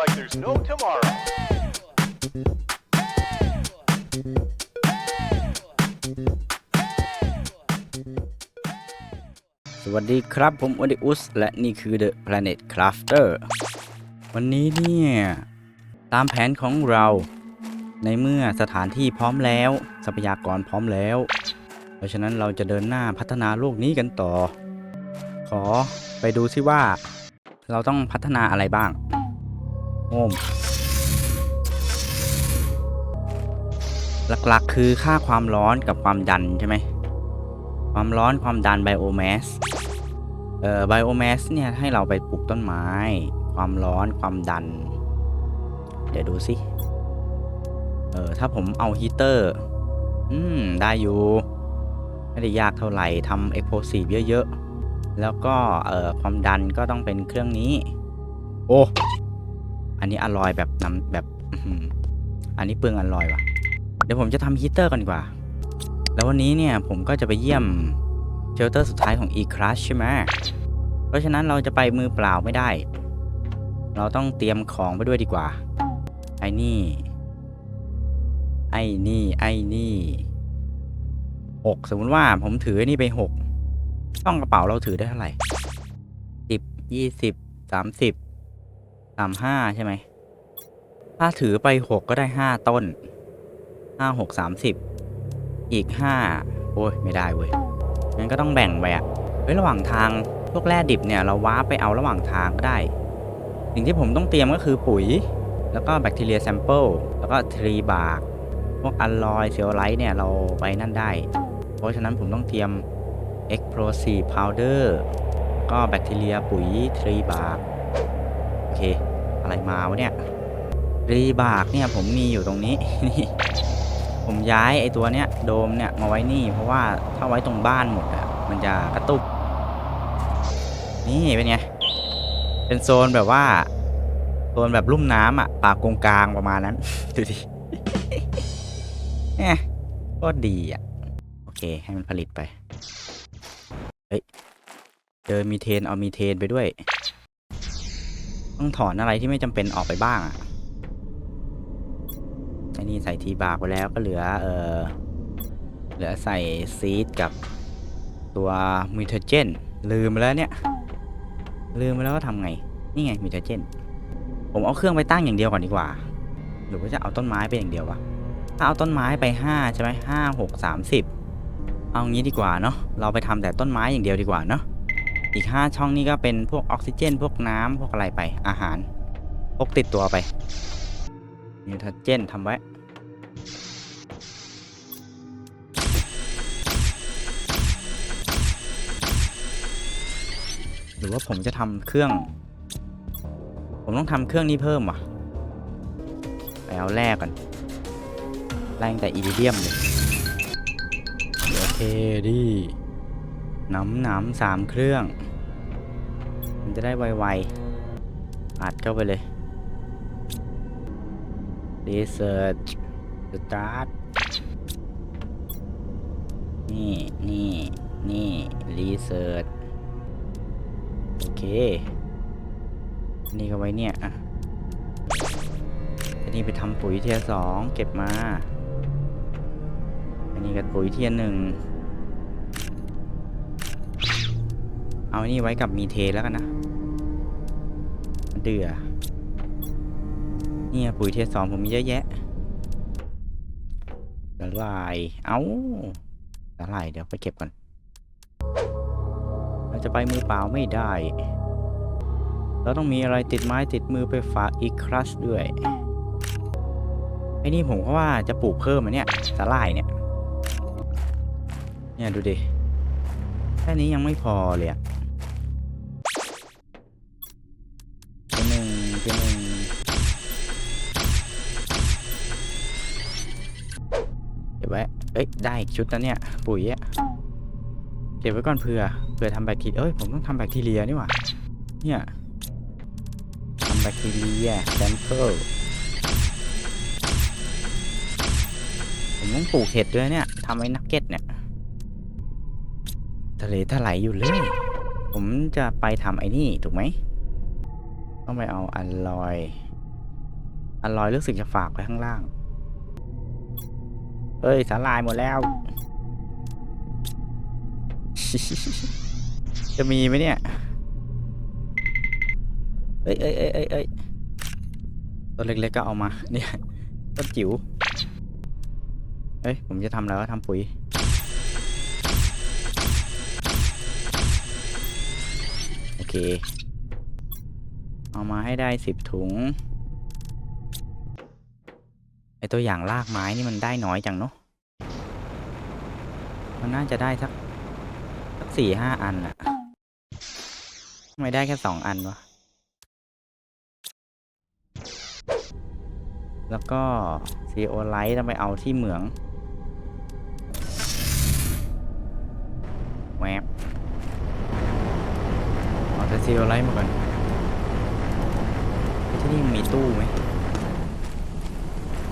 like there's no tomorrow. สวัสดีครับผมอดิอุส และนี่คือ The Planet Crafter วันนี้เนี่ย ตามแผนของเรา ในเมื่อสถานที่พร้อมแล้ว ทรัพยากรพร้อมแล้ว เพราะฉะนั้นเราจะเดินหน้าพัฒนาโลกนี้กันต่อ ขอไปดูซิว่า เราต้องพัฒนาอะไรบ้าง โอมหลักๆ คือค่าความร้อนกับความดันใช่ไหม ความร้อนความดันไบโอแมส เอ่อไบโอแมสเนี่ยให้เราไปปลูกต้นไม้ ความร้อนความดัน เดี๋ยวดูสิ เออถ้าผมเอาฮีเตอร์ อืม ได้อยู่ ไม่ได้ยากเท่าไหร่ทำเอ็กโพซีฟเยอะ ๆ แล้วก็ เอ่อความดันก็ต้องเป็นเครื่องนี้ โอ้ อันนี้อร่อยแบบน้ำแบบอันนี้เปลืองอร่อยว่ะ เดี๋ยวผมจะทำฮีเตอร์กันดีกว่า แล้ววันนี้เนี่ยผมก็จะไปเยี่ยมเชลเตอร์สุดท้ายของ E-Crush ใช่ไหมเพราะฉะนั้นเราจะไปมือเปล่าไม่ได้ เราต้องเตรียมของไปด้วยดีกว่า ไอ้นี่ ไอ้นี่ ไอ้นี่หกสมมติว่าผมถือนี่ไปหกต้องกระเป๋าเราถือได้เท่าไหร่สิบยี่สิบสามสิบามห้าใช่ไหม ถ้าถือไปหกก็ได้ห้าต้นห้าหกสามสิบอีกห้าโอ้ยไม่ได้เว้ยงั้นก็ต้องแบ่งไปอะเฮ้ยระหว่างทางพวกแร่ดิบเนี่ยเราว้าไปเอาระหว่างทางก็ได้ สิ่งที่ผมต้องเตรียมก็คือปุ๋ย แล้วก็แบคทีเรียแซมเปิลแล้วก็ทรีบาร์กพวกอัลลอยเซลไลท์เนี่ยเราไปนั่นได้ เพราะฉะนั้นผมต้องเตรียม explosive powder ก็แบคทีเรียปุ๋ยทรีบาร์กโอเค อะไรมาวะเนี่ยรีบากเนี่ยผมมีอยู่ตรงนี้นี่ผมย้ายไอตัวเนี้ยโดมเนี่ยมาไว้นี่ เพราะว่าถ้าไว้ตรงบ้านหมดอะมันจะกระตุกนี่เป็นไงเป็นโซนแบบว่าโซนแบบลุ่มน้ำอะปากกงกลางประมาณนั้นดูดิเนี่ยก็ดีอะโอเคให้มันผลิตไปเฮ้ยเจอมีเทนเอามีเทนไปด้วย ต้องถอนอะไรที่ไม่จำเป็นออกไปบ้างอะไอ้นี่ใส่ทีบากไปแล้วก็เหลือ เออเหลือใส่ซีดกับตัวมิเทเจน ลืมไปแล้วเนี่ย ลืมไปแล้วว่าทำไง นี่ไงมิเทเจน ผมเอาเครื่องไปตั้งอย่างเดียวก่อนดีกว่า หรือว่าจะเอาต้นไม้ไปอย่างเดียววะถ้าเอาต้นไม้ไปห้าใช่ไหมห้าหกสามสิบเอางี้ดีกว่าเนาะเราไปทำแต่ต้นไม้อย่างเดียวดีกว่าเนาะ อีกห้าช่องนี้ก็เป็นพวกออกซิเจน พวกน้ำพวกอะไรไปอาหารพกติดตัวไปนิวทัเจนทำไว้ หรือว่าผมจะทำเครื่อง ผมต้องทำเครื่องนี้เพิ่มว่ะไปเอาแร่ก่อนแรงแต่อีริเดียมเลยโอเคดี หน้ำหนำสามเครื่อง มันจะได้ไวๆ อัดเข้าไปเลย research start นี่ นี่ นี่ research โอเค นี่ก็ไว้เนี่ยอะอันนี้ไปทำปุ๋ยเทียสองเก็บมา อันนี้กับปุ๋ยเทียหนึ่ง เอาอันนี้ไว้กับมีเทแล้วกันนะเดือเนี่ยปุ๋ยเทสองผมมีเยอะแยะสลาย เอา้าสลายเดี๋ยวไปเก็บก่อน เราจะไปมือเปล่าไม่ได้ เราต้องมีอะไรติดไม้ติดมือไปฝากอีกครัสด้วยไอ้นี่ผมก็ว่าจะปลูกเพิ่มอันเนี่ยสลายเนี่ย เนี่ยดูดิ แค่นี้ยังไม่พอเลยอะ เจหนึ่งเจหนึ่งเก็บไว้ เอ้ย ได้อีกชุดแล้วเนี่ย ปุ๋ยอะเก็บไว้ก่อนเผื่อ เผื่อทำแบคทีเรียเอ้ย ผมต้องทำแบคทีเรียนี่หว่า เนี่ยทำแบคทีเรียแซมเปิลผมต้องปลูกเห็ดด้วยเนี่ยทำไว้นักเก็ตเนี่ย ทะเลถลายอยู่เลย ผมจะไปทำไอ้นี่ ถูกไหม ต้องไปเอาอลลอยอร่อยรู้สึกจะฝากไว้ข้างล่าง เอ้ยสาลายหมดแล้ว จะมีไหมเนี่ย เอ้ยเอ้ยเอ้ยเอ้ยเอ้ยตัวเล็กๆก็เอามา เนี่ยต้นจิ๋ว เอ้ย ผมจะทำแล้วทำปุ๋ยโอเค เอามาให้ได้สิบถุง ไอตัวอย่างลากไม้นี่มันได้น้อยจังเนาะ มันน่าจะได้สักสักสี่ห้าอันอะทำไมได้แค่สองอันวะ แล้วก็ซีโอไลท์ต้องไปเอาที่เหมืองแวบเอาแต่ซีโอไลท์มาก่อน ที่นี่มีตู้ไหม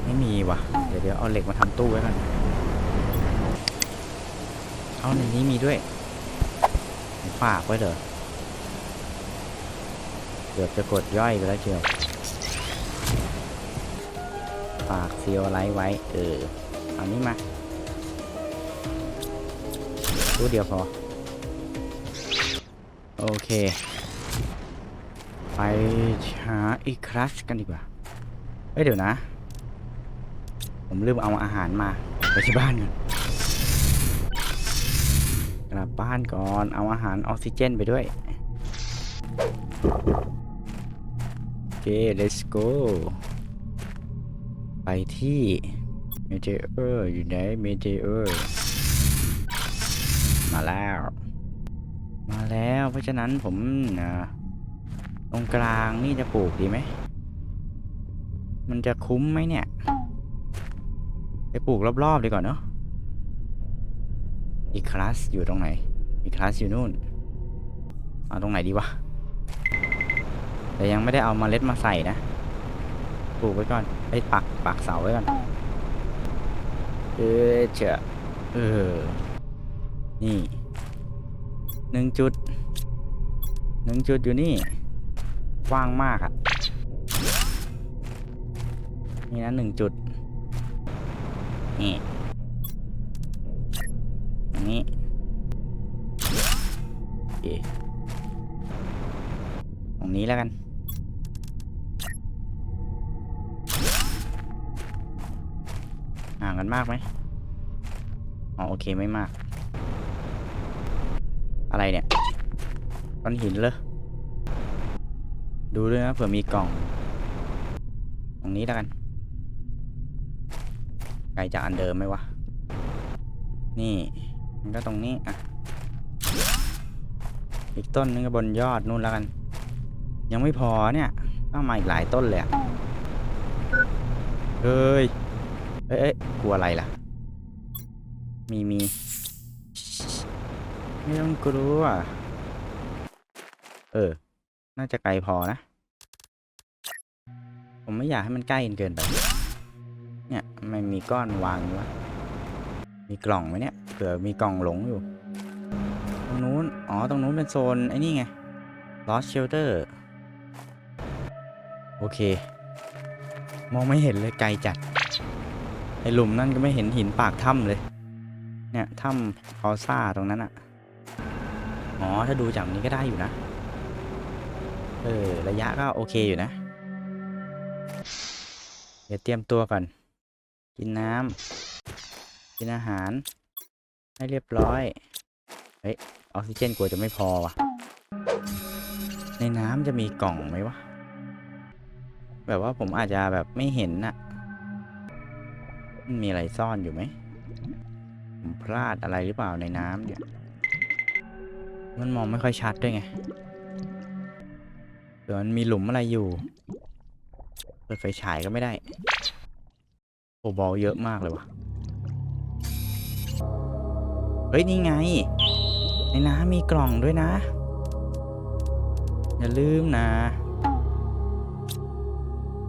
ไม่มีว่ะ เดี๋ยวเดี๋ยวเอาเหล็กมาทำตู้ไว้ก่อนเอาในนี้มีด้วยผมฝากไว้เถอะเกือบจะกดย่อยไปแล้วเชียวฝากซีโอไลท์ไว้ เออ เอานี้มาตู้เดียวพอ โอเค ไปหาอีครัชกันดีกว่าเอ้ยเดี๋ยวนะ ผมลืมเอาอาหารมา ไปที่บ้านก่อนกลับบ้านก่อน เอาอาหารออกซิเจนไปด้วย โอเค let's go ไปที่เมเทอร์อยู่ไหนเมเทอร์มาแล้ว มาแล้ว เพราะฉะนั้นผมนะ ตรงกลางนี่จะปลูกดีไหม มันจะคุ้มไหมเนี่ย ไปปลูกรอบๆดีกว่าเนาะ อีคลาสอยู่ตรงไหน อีคลาสอยู่นู่น เอาตรงไหนดีวะ แต่ยังไม่ได้เอามาเมล็ดมาใส่นะ ปลูกไว้ก่อนไอ้ยปักปักเสาไว้ก่อน เออเจอะเออ นี่หนึ่งจุดหนึ่งจุดอยู่นี่ ว้างมากอะนี่นะหนึ่งจุด นี่อันนี้โอตรงนี้แล้วกันห่างกันมากไหมอ๋อโอเคไม่มาก อะไรเนี่ยก้อนหินเลย ดูด้วยนะเผื่อมีกล่อง ตรงนี้แล้วกัน ไกลจากอันเดิมไหมวะ นี่ มันก็ตรงนี้ อะ อีกต้นนึงก็บนยอดนู่นแล้วกัน ยังไม่พอเนี่ยต้องมาอีกหลายต้นเลยอะเฮ้ย เอ้ยเอ้ยกลัวอะไรล่ะ มีมี ไม่ต้องกลัว เออ น่าจะไกลพอนะ ผมไม่อยากให้มันใกล้เกินไป เนี่ยมันมีก้อนวางอยู่วะมีกล่องไหมเนี่ยเผื่อมีกล่องหลงอยู่ ตรงนู้น อ๋อ ตรงนู้นเป็นโซน ไอ้นี่ไง Lost Shelter โอเค มองไม่เห็นเลยไกลจัด ไอหลุมนั่นก็ไม่เห็นหินปากถ้ำเลย เนี่ยถ้ำคอซ่าตรงนั้นอะอ๋อ ถ้าดูจากนี้ก็ได้อยู่นะ เออ ระยะก็โอเคอยู่นะ เดี๋ยวเตรียมตัวก่อน กินน้ำกินอาหาร ให้เรียบร้อย เฮ้ย ออกซิเจนกลัวจะไม่พอวะในน้ำจะมีกล่องไหมวะ แบบว่าผมอาจจะแบบไม่เห็นน่ะ มันมีอะไรซ่อนอยู่ไหม ผมพลาดอะไรหรือเปล่าในน้ำเนี่ย มันมองไม่ค่อยชัดด้วยไง ดี๋ยวมันมีหลุมอะไรอยู่เปิดไฟฉายก็ไม่ได้โอบอลเยอะมากเลยวะเฮ้ย นี่ไง ในน้ำมีกล่องด้วยนะ อย่าลืมนะ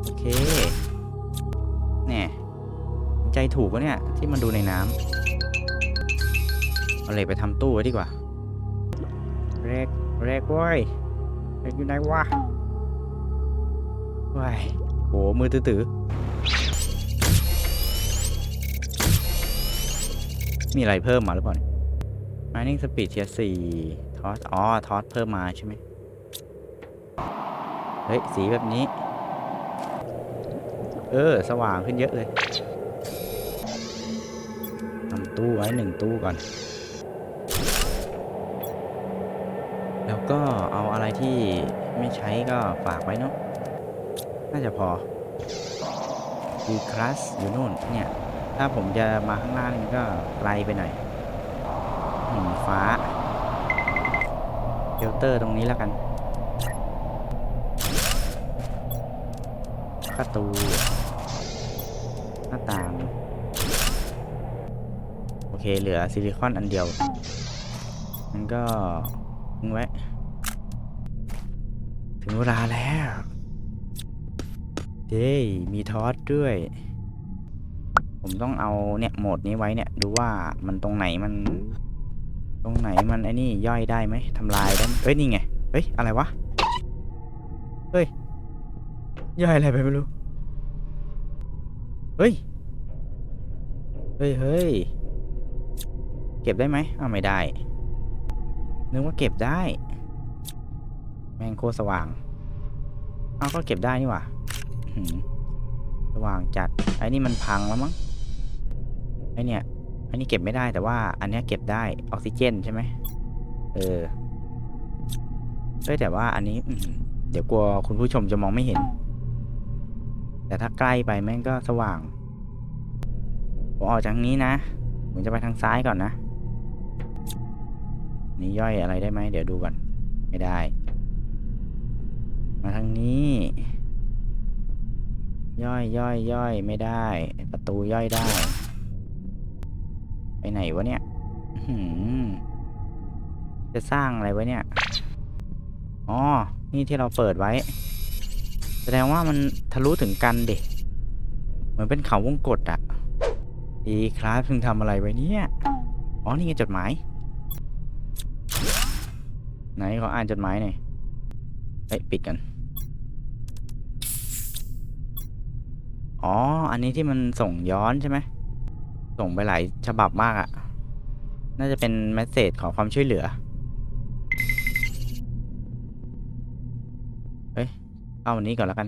โอเคเนี่ยใจถูกวะเนี่ย ที่มันดูในน้ำเอาเหล็กไปทำตู้ไว้ดีกว่า เรกเรกเว้ย เรกอยู่ไหนวะว้ยโหมือตื้อๆมีอะไรเพิ่มมาหรือเปล่า Mining Speed เทียสี่ทอสอ๋อทอสเพิ่มมาใช่ไหมเฮ้ย สีแบบนี้ เออ สว่างขึ้นเยอะเลยทำตู้ไว้หนึ่งตู้ก่อน แล้ว ก็เอาอะไรที่ไม่ใช้ก็ฝากไว้เนาะ น่าจะพอดีคลาสอยู่นู่นเนี่ย ถ้าผมจะมาข้างล่างนี่ก็ไกลไปหน่อยหินฟ้าเฟลเตอร์ตรงนี้แล้วกันประตู หน้าต่าง โอเคเหลือซิลิคอนอันเดียวมันก็ ถึงเวลาแล้ว เย้มีทอสด้วย ผมต้องเอาเนี่ยโหมดนี้ไว้เนี่ย ดูว่ามันตรงไหนมัน ตรงไหนมันไอ้นี่ย่อยได้ไหมทำลายได้เอ้ย นี่ไง เฮ้ย อะไรวะ เฮ้ย ย่อยอะไรไปไม่รู้ เฮ้ย เฮ้ยเฮ้ยเก็บได้ไหมอ้าวไม่ได้ นึกว่าเก็บได้ แมงโคตรสว่าง เอาก็เก็บได้นี่หว่าสว่างจัด ไอ้นี่มันพังแล้วมั้ง ไอ้เนี่ยไอ้นี่เก็บไม่ได้แต่ว่าอันเนี้ยเก็บได้ออกซิเจนใช่ไหมเออเฮ้ยแต่ว่าอันนี้เดี๋ยวกลัวคุณผู้ชมจะมองไม่เห็น แต่ถ้าใกล้ไปแม่งก็สว่าง ผมออกจากนี้นะ ผมจะไปทางซ้ายก่อนนะ นี่ย่อยอะไรได้ไหมเดี๋ยวดูก่อน ไม่ได้ มาทางนี้ ย่อยย่อยย่อยไม่ได้ ประตูย่อยได้ ไปไหนวะเนี่ยจะสร้างอะไรไว้เนี่ย อ๋อ นี่ที่เราเปิดไว้ แสดงว่ามันทะลุถึงกันเด็กเหมือนเป็นเขาวงกตอะดีครับเพิ่งทำอะไรไว้เนี่ย อ๋อ นี่ไงจดหมาย ไหนขออ่านจดหมายหน่อย เอ้ยปิดกัน อ๋อ อันนี้ที่มันส่งย้อนใช่ไหม ส่งไปหลายฉบับมากอะน่าจะเป็นเมสเซจขอความช่วยเหลือ เอ้ย เอาอันนี้ก่อนแล้วกัน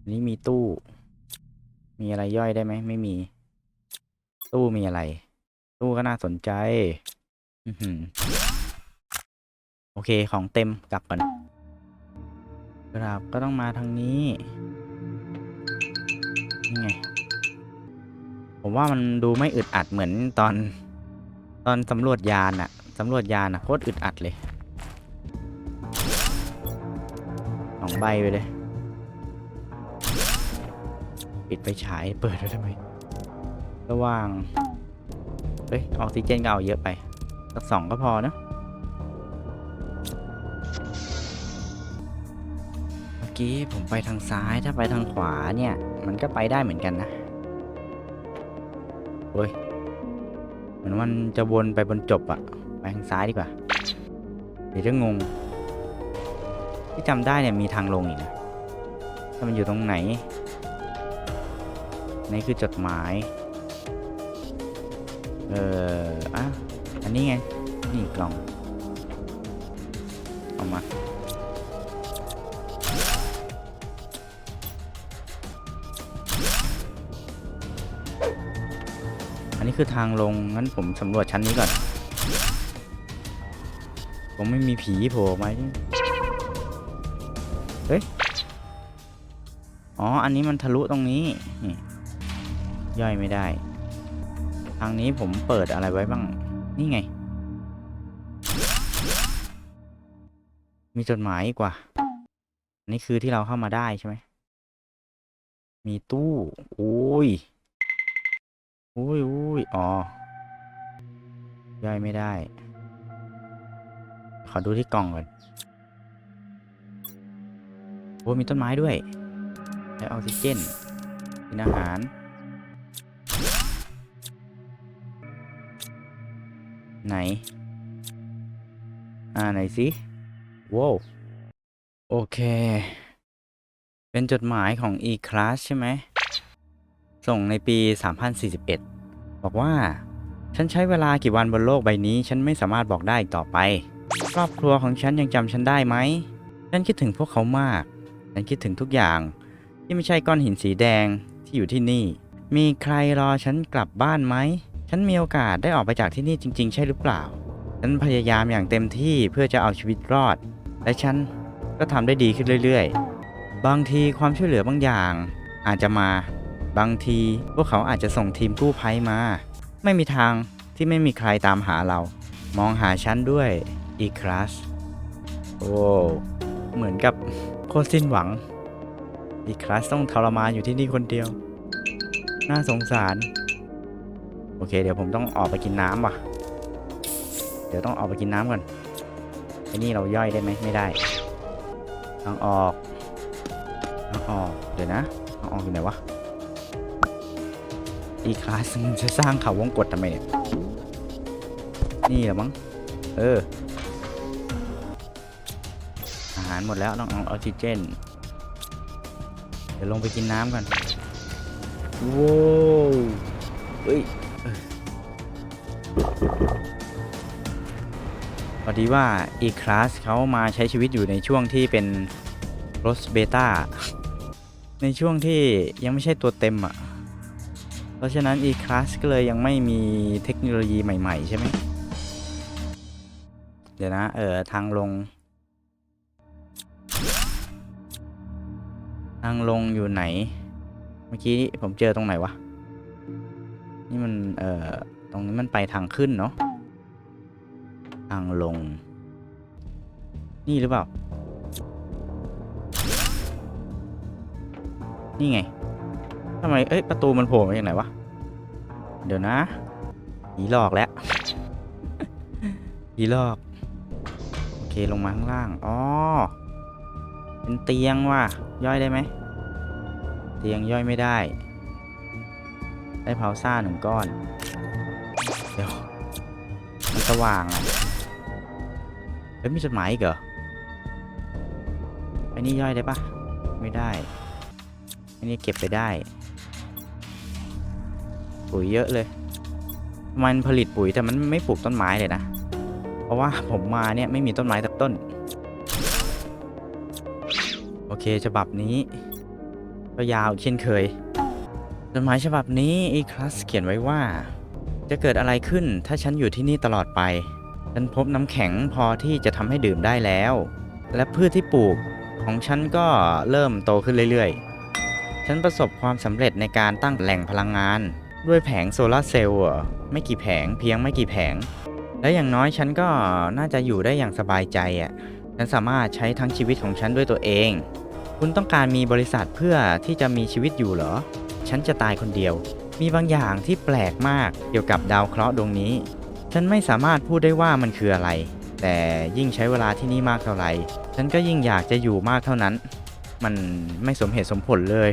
อันนี้มีตู้ มีอะไรย่อยได้ไหม ไม่มี ตู้มีอะไร ตู้ก็น่าสนใจ อือหือ โอเคของเต็มกลับก่อนกราบก็ต้องมาทางนี้ นี่ไง ผมว่ามันดูไม่อึดอัดเหมือนตอน ตอนสำรวจยานอะสำรวจยานอะโคตรอึดอัดเลยสองใบไปเลย ปิดไปฉายเปิดไว้ทำไม ระว่าง เฮ้ย ออกซิเจนก็เอาเยอะไป สักสองก็พอเนะ กี้ผมไปทางซ้ายถ้าไปทางขวาเนี่ย มันก็ไปได้เหมือนกันนะเฮ้ยเหมือนมันจะวนไปบนจบอะไปทางซ้ายดีกว่า เดี๋ยวจะงง ที่จำได้เนี่ยมีทางลงอีกนะถ้ามันอยู่ตรงไหน นี่คือจดหมาย เอออะอันนี้ไง นี่กล่อง เอามา นนี้คือทางลง งั้นผมสำรวจชั้นนี้ก่อน ผมไม่มีผีโผล่มาใช่ไหมเฮ้ย อ๋อ อันนี้มันทะลุตรงนี้ ย่อยไม่ได้ ทางนี้ผมเปิดอะไรไว้บ้าง นี่ไง มีจดหมายกว่าอันนี้คือที่เราเข้ามาได้ใช่ไหม มีตู้ โอ้ย อ้ยโอ้ยอ๋อย่อยไม่ได้ ขอดูที่กล่องก่อน โอ้ มีต้นไม้ด้วยและออกซิเจนกินอาหาร ไหน อ่า ไหนสิว้าวโอเค เป็นจดหมายของ E-Class ใช่ไหม ส่งในปี 3041 บอกว่า ฉันใช้เวลากี่วันบนโลกใบนี้ ฉันไม่สามารถบอกได้อีกต่อไป ครอบครัวของฉันยังจำฉันได้ไหม ฉันคิดถึงพวกเขามาก ฉันคิดถึงทุกอย่าง ที่ไม่ใช่ก้อนหินสีแดงที่อยู่ที่นี่ มีใครรอฉันกลับบ้านไหม ฉันมีโอกาสได้ออกไปจากที่นี่จริง ๆ ใช่หรือเปล่า ฉันพยายามอย่างเต็มที่เพื่อจะเอาชีวิตรอด และฉันก็ทำได้ดีขึ้นเรื่อย ๆ บางทีความช่วยเหลือบางอย่างอาจจะมา บางที พวกเขาอาจจะส่งทีมกู้ภัยมา ไม่มีทางที่ไม่มีใครตามหาเรา มองหาฉันด้วยอีคลาสโอ้เหมือนกับโคตรสิ้นหวัง อีคลาสต้องทรมานอยู่ที่นี่คนเดียว น่าสงสาร โอเค เดี๋ยวผมต้องออกไปกินน้ำว่ะ เดี๋ยวต้องออกไปกินน้ำก่อนไอ้นี่เราย่อยได้ไหมไม่ได้ทางออกทางออก เดี๋ยวนะทางออกอยู่ไหนวะ อีคลาสมันจะสร้างเขาวงกดทำไมเนี่ย นี่เหรอมั้ง เออ อาหารหมดแล้วต้องเอาออกซิเจน เดี๋ยวลงไปกินน้ำกันว้าวเฮ้ยเออพอดีว่า E-Class เขามาใช้ชีวิตอยู่ในช่วงที่เป็น r o s Beta ในช่วงที่ยังไม่ใช่ตัวเต็มอะ เพราะฉะนั้น E-Class ก็เลยยังไม่มีเทคโนโลยีใหม่ๆ ใช่ไหม เดี๋ยวนะ เออทางลง ทางลงอยู่ไหน เมื่อกี้ผมเจอตรงไหนวะ นี่มัน เออตรงนี้มันไปทางขึ้นเนาะ ทางลง นี่หรือเปล่า นี่ไง ทำไม เอ้ย ประตูมันโผล่มาจากไหนวะ เดี๋ยวนะผีหลอกแล้วผีหลอก โอเค ลงมาข้างล่าง อ๋อ เป็นเตียงว่ะ ย่อยได้ไหม เตียงย่อยไม่ได้ ได้เผาซ่าหนึ่งก้อน เดี๋ยวมันสว่างอะเฮ้ยมีจดหมายอีกเหรออ้นี่ย่อยได้ปะไม่ได้อ้นี่เก็บไปได้ ปุ๋ยเยอะเลย มันผลิตปุ๋ยแต่มันไม่ปลูกต้นไม้เลยนะ เพราะว่าผมมาเนี่ยไม่มีต้นไม้สักต้น โอเคฉบับนี้ก็ยาวเช่นเคยจดหมายฉบับนี้อีคลัสเขียนไว้ว่า จะเกิดอะไรขึ้นถ้าฉันอยู่ที่นี่ตลอดไป ฉันพบน้ำแข็งพอที่จะทำให้ดื่มได้แล้ว และพืชที่ปลูกของฉันก็เริ่มโตขึ้นเรื่อยๆ ฉันประสบความสำเร็จในการตั้งแหล่งพลังงาน ด้วยแผงโซลาร์เซลล์เหรอไม่กี่แผงเพียงไม่กี่แผง และอย่างน้อยฉันก็น่าจะอยู่ได้อย่างสบายใจอะ ฉันสามารถใช้ทั้งชีวิตของฉันด้วยตัวเอง คุณต้องการมีบริษัทเพื่อที่จะมีชีวิตอยู่เหรอ ฉันจะตายคนเดียว มีบางอย่างที่แปลกมากเกี่ยวกับดาวเคราะห์ดวงนี้ ฉันไม่สามารถพูดได้ว่ามันคืออะไร แต่ยิ่งใช้เวลาที่นี่มากเท่าไหร่ ฉันก็ยิ่งอยากจะอยู่มากเท่านั้น มันไม่สมเหตุสมผลเลย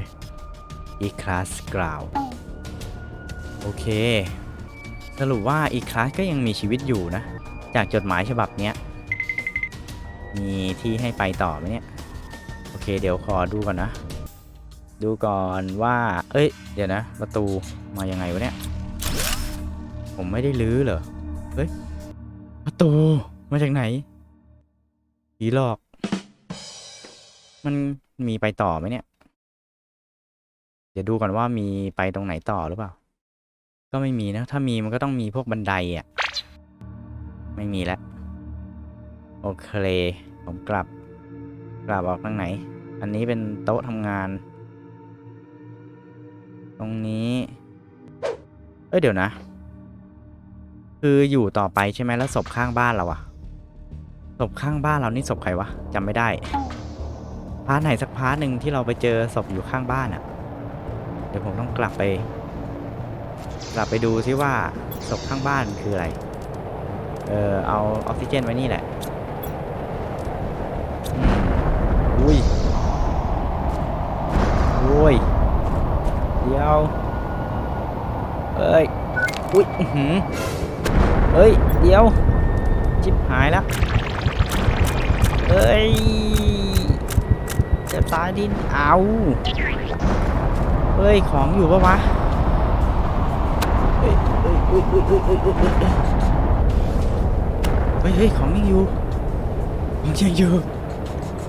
อีคลาสกล่าว โอเค สรุปว่าอีคลาสก็ยังมีชีวิตอยู่นะ จากจดหมายฉบับเนี้ย มีที่ให้ไปต่อไหมเนี่ย โอเค เดี๋ยวขอดูก่อนนะ ดูก่อนว่า เอ้ย เดี๋ยวนะ ประตูมายังไงวะเนี่ย ผมไม่ได้ลื้อเหรอ เฮ้ย ประตู มาจากไหนผีหลอก มันมีไปต่อไหมเนี่ย เดี๋ยวดูก่อนว่ามีไปตรงไหนต่อหรือเปล่า ก็ไม่มีนะ ถ้ามีมันก็ต้องมีพวกบันไดอะ ไม่มีแล้วโอเค ผมกลับ กลับออกทางไหน อันนี้เป็นโต๊ะทำงาน ตรงนี้ เอ้ยเดี๋ยวนะ คืออยู่ต่อไปใช่ไหมแล้วศพข้างบ้านเราอะศพข้างบ้านเรานี่ศพใครวะจำไม่ได้ พาร์ทไหนสักพาร์ทหนึ่งที่เราไปเจอศพอยู่ข้างบ้านอะเดี๋ยวผมต้องกลับไป กลับไปดูซิว่าศพข้างบ้านคืออะไร เออเอาออกซิเจนไว้นี่แหละ อุ้ยโอ้ย เดี๋ยว เอ้ย อุ้ยอื้อหือเอ้ย เดี๋ยวชิบหายแล้ว เอ้ย จะตายดินเอาเฮ้ย ของอยู่ปะวะ อุ้เฮ้ยเฮ้ยของยังอยู่ของยังอยู่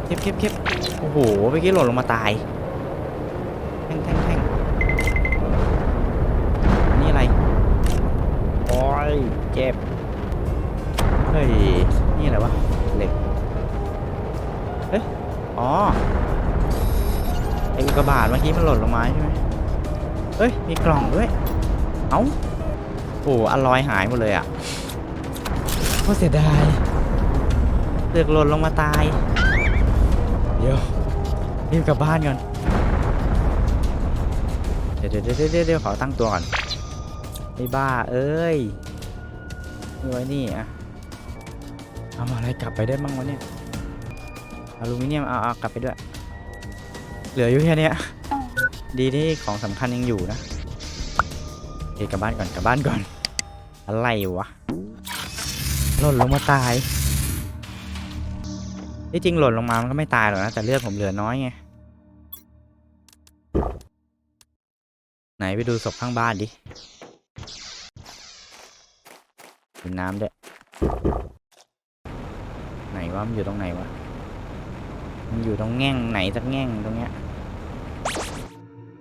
เก็บเก็บเก็บโอ้โหเมื่อกี้หล่นลงมาตายแท่งแท่งแท่งนี่อะไรโอ้ยเจ็บเฮ้ยนี่อะไรวะเหล็กเอ๊ะอ๋อไอ้กระบาดเมื่อกี้มันหล่นลงมาใช่ไหมเฮ้ยมีกล่องด้วยเอ้า โอ้อลอยหายหมดเลยอะโคตรเสียดายเสือกหล่นลงมาตาย เดี๋ยวรีบกลับบ้านก่อนเดี๋ยวเดี๋ยวเดี๋ยวเดี๋ยวเดี๋ยวขอตั้งตัวก่อนไอ้บ้า เอ้ยนี่ไว้นี่อะเอาอะไรกลับไปได้บ้างวะเนี่ยอลูมิเนียมเอาเอากลับไปด้วย เหลืออยู่แค่เนี้ยดีที่ของสำคัญยังอยู่นะโอเคกลับบ้านก่อนกลับบ้านก่อน อะไรวะหล่นลงมาตายที่จริงหล่นลงมามันก็ไม่ตายหรอกนะแต่เลือดผมเหลือน้อยไงไหนไปดูศพข้างบ้านดิกินน้ำด้วยไหนวะมันอยู่ตรงไหนวะมันอยู่ตรงแง่งไหนสักแง่งตรงเนี้ย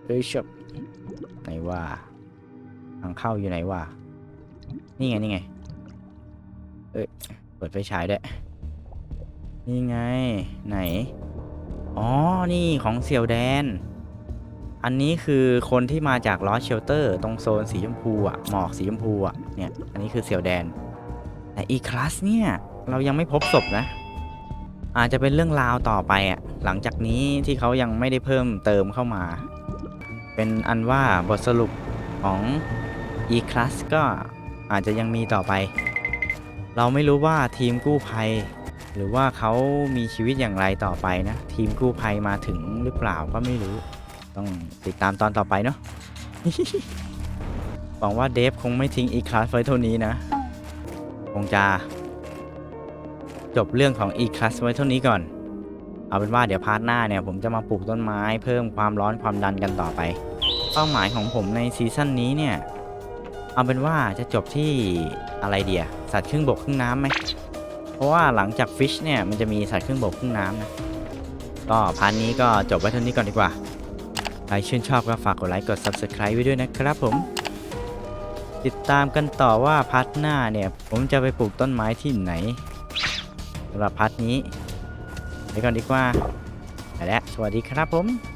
เอ้ยชบไหนวะ ทางเข้าอยู่ไหนวะ นี่ไง นี่ไง เอ้ย เปิดไฟฉายด้วย นี่ไง ไหน อ๋อ นี่ของเสี่ยวแดน อันนี้คือคนที่มาจากลอสเชลเตอร์ตรงโซนสีชมพูอะหมอกสีชมพูอะเนี่ย อันนี้คือเสี่ยวแดน แต่อีคลาสเนี่ย เรายังไม่พบศพนะ อาจจะเป็นเรื่องราวต่อไปอะหลังจากนี้ที่เขายังไม่ได้เพิ่มเติมเข้ามา เป็นอันว่าบทสรุปของ E-Class ก็อาจจะยังมีต่อไป เราไม่รู้ว่าทีมกู้ภัย หรือว่าเขามีชีวิตอย่างไรต่อไปนะ ทีมกู้ภัยมาถึงหรือเปล่าก็ไม่รู้ ต้องติดตามตอนต่อไปเนาะหวังว่าเดฟคงไม่ทิ้ง E-Class ไว้เท่านี้นะ คงจะจบเรื่องของ E-Class ไว้เท่านี้ก่อน เอาเป็นว่าเดี๋ยวพาร์ทหน้าเนี่ย ผมจะมาปลูกต้นไม้เพิ่มความร้อนความดันกันต่อไป เป้าหมายของผมในซีซั่นนี้เนี่ย เอาเป็นว่าจะจบที่อะไรเดียสัตว์ครึ่งบกครึ่งน้ำไหมเพราะว่าหลังจากฟิชเนี่ยมันจะมีสัตว์ครึ่งบกครึ่งน้ำนะก็พาร์ทนี้ก็จบไว้เท่านี้ก่อนดีกว่าใครชื่นชอบก็ฝากกดไลค์กด Subscribe ไว้ด้วยนะครับผม ติดตามกันต่อว่าพาร์ทหน้าเนี่ย ผมจะไปปลูกต้นไม้ที่ไหนสำหรับพาร์ทนี้ไปก่อนดีกว่าไปแล้วสวัสดีครับผม